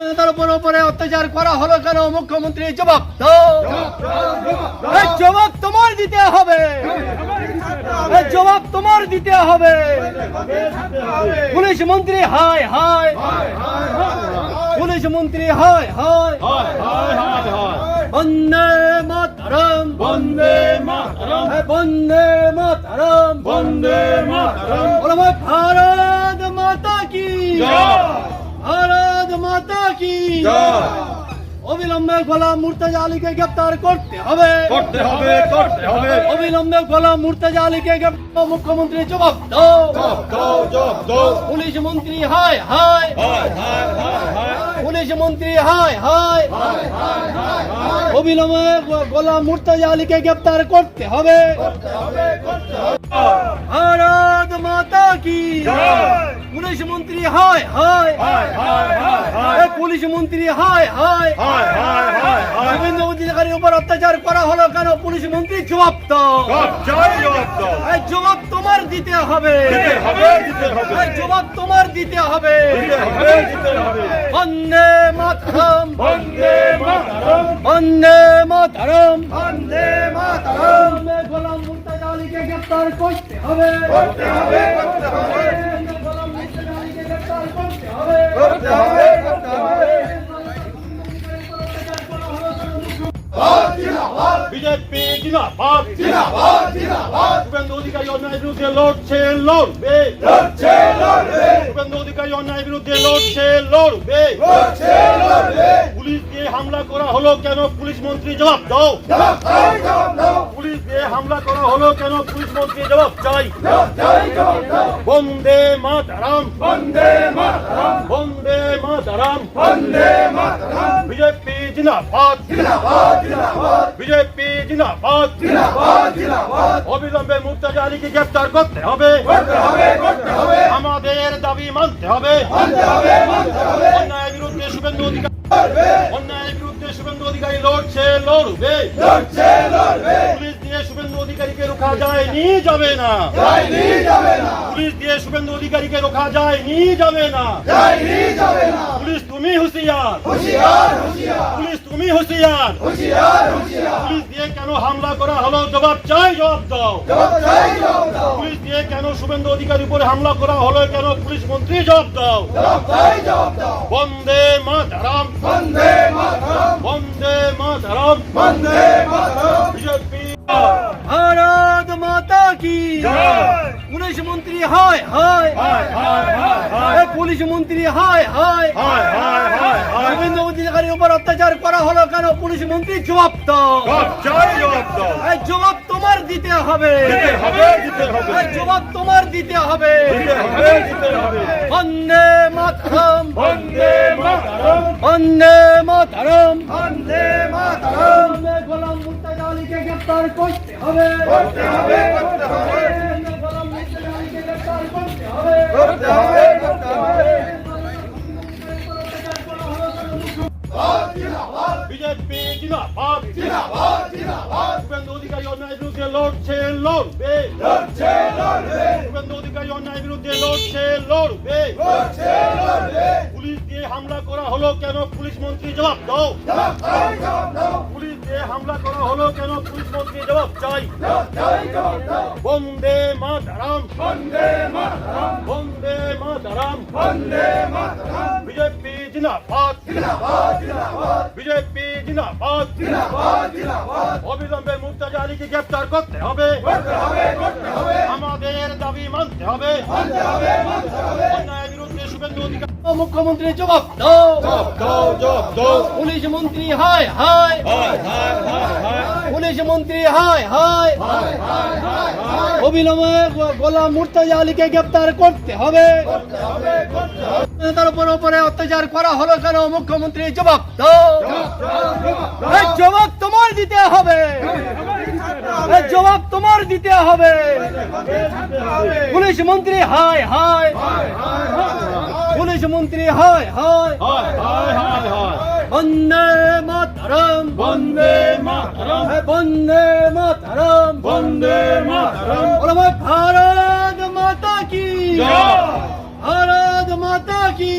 তার উপর উপরে অত্যাচার করা হলো কেন? মুখ্যমন্ত্রী জবাব জবাব তোমার দিতে হবে। জবাব তোমার দিতে হবে। পুলিশ মন্ত্রী হায় হায়। পুলিশ মন্ত্রী হায় হায়। বন্দে মাতরম। বন্দে মাতরম। বন্দে মাতরম। বন্দে মাতরম। ভারত মাতা কি? জয়। কি। অবিলম্বে গোলাম মুর্তাজা আলীকে গ্রেপ্তার করতে হবে। করতে হবে করতে হবে। অবিলম্বে গোলাম মুর্তাজা আলীকে মুখ্যমন্ত্রী জবাব দাও। জব দাও পুলিশ মন্ত্রী হায় হায়। পুলিশ মন্ত্রী হায় হায়। অবিলম্বে গোলাম মুর্তাজা আলীকে গ্রেপ্তার করতে হবে। ভারত মাতা কি? জয়। পুলিশ মন্ত্রী হায় হায়। পুলিশ মন্ত্রী হায় হায়। শুভেন্দু অধিকারীর উপর অত্যাচার করা হলো কেন? পুলিশ মন্ত্রী জবাব এই জবাব তোমার দিতে হবে। জবাব তোমার দিতে হবে। বন্দে মাতরম। বন্দে মাতরম। বন্দে মাতরম। বন্দে মাতরম। গোলাম মুর্তাজা আলীকে গ্রেপ্তার করতে হবে। করতে হবে করতে হবে। বিজেপি জিন্দাবাদ জিন্দাবাদ জিন্দাবাদ শুভেন্দু অধিকারী অন্যায় বিরুদ্ধে লড়ছে লড়বে লড়ছে লড়বে শুভেন্দু অধিকারী অন্যায় বিরুদ্ধে লড়ছে লড়বে লড়ছে লড়বে পুলিশ দিয়ে হামলা করা হলো কেন পুলিশ মন্ত্রী জবাব দাও জবাব দাও পুলিশ দিয়ে হামলা করা হলো কেন পুলিশ মন্ত্রী জবাব চাই জবাব চাই জবাব দাও বন্দে মাতরম। বন্দে মাতরম। বন্দে মাতরম বন্দে মাতরম। বিজেপি জিন্দাবাদ। জিন্দাবাদ জিন্দাবাদ। বিজেপি জিন্দাবাদ। জিন্দাবাদ জিন্দাবাদ। অবিলম্বে মুর্তাজা আলীকে গ্রেফতার করতে হবে। করতে হবে করতে হবে। আমাদের দাবি মানতে হবে। মানতে হবে মানতে হবে। অন্যায়ের বিরুদ্ধে শুভেন্দু অধিকারী অন্যায়ের বিরুদ্ধে শুভেন্দু অধিকারী লড়ছে লড়বে। লড়ছে লড়বে পুলিশ দিয়ে শুভেন্দু অধিকারীকে রোখা নি যাবে না। যায়নি যাবে না। পুলিশ দিয়ে শুভেন্দু অধিকারীকে রোখা যায় নি যাবে না। যায়নি যাবে না। পুলিশ তুমি হুঁশিয়ার। হুঁশিয়ার হুঁশিয়ার। পুলিশ তুমি হুঁশিয়ার। হুঁশিয়ার হুঁশিয়ার। পুলিশ দিয়ে কেন হামলা করা হলো? জবাব চাই জবাব দাও। জবাব চাই জবাব দাও। পুলিশ দিয়ে কেন শুভেন্দু অধিকারীর উপরে হামলা করা হলো কেন? পুলিশ মন্ত্রী জবাব দাও। জবাব চাই জবাব দাও। বন্দে মাতরম। বন্দে মাতরম। বন্দে মাতরম। বন্দে মাতরম। কি জয়। পুলিশ মন্ত্রী হয় হায়। পুলিশ মন্ত্রী হয় হায়। অধিকারীর উপর অত্যাচার করা হলো কেন? পুলিশ মন্ত্রী জবাব দাও। জবাব তোমার দিতে হবে। জবাব তোমার দিতে হবে। দিতে বন্দে মাতরম। বন্দে মাতরম। বন্দে মাতরম। বন্দে মাতরম। গোলাম মুর্তাজা আলীকে গ্রেফতার করতে হবে। করতে হবে করতে হবে। বিজেপি জিন্দাবাদ জিন্দাবাদ জিন্দাবাদ। শুভেন্দু অধিকারী অন্যায় বিরুদ্ধে লড়ছে লড়বে। লড়ছে লড়বে। শুভেন্দু অধিকারী অন্যায় বিরুদ্ধে লড়ছে লড়বে। লড়ছে লড়বে। পুলিশ দিয়ে হামলা করা হলো কেন? পুলিশ মন্ত্রী জবাব দাও। জবাব চাই জবাব দাও। দিয়ে হামলা করা হলো কেন? পুলিশ মন্ত্রী জবাব চাই। বন্দে মাতরম। বন্দে মাতরম। বন্দে মাতরম বন্দে মাতরম বিজেপি জিন্দাবাদ। জিন্দাবাদ জিন্দাবাদ বিজেপি জিন্দাবাদ। জিন্দাবাদ জিন্দাবাদ অবিলম্বে মুর্তাজা আলীকে গ্রেফতার করতে হবে। করতে হবে করতে হবে। আমাদের দাবি মানতে হবে। মানতে হবে মানতে হবে। মুখ্যমন্ত্রী জবাব দাও। পুলিশ মন্ত্রী হায় হায়। পুলিশ মন্ত্রী হায় হায়। অবিলম্বে গোলাম মুর্তাজা আলীকে গ্রেপ্তার করতে হবে। তার উপর উপরে অত্যাচার করা হলো কেন? মুখ্যমন্ত্রী জবাব দাও। জবাব তোমার দিতে হবে। জবাব তোমার দিতে হবে। পুলিশ মন্ত্রী হায় হায়। পুলিশ মন্ত্রী হয় হয় হায় হায় হায় হায় বন্দে মাতরম। বন্দে মাতরম। বন্দে মাতরম। বন্দে মাতরম। ভারত মাতা কি। ভারত মাতা কি।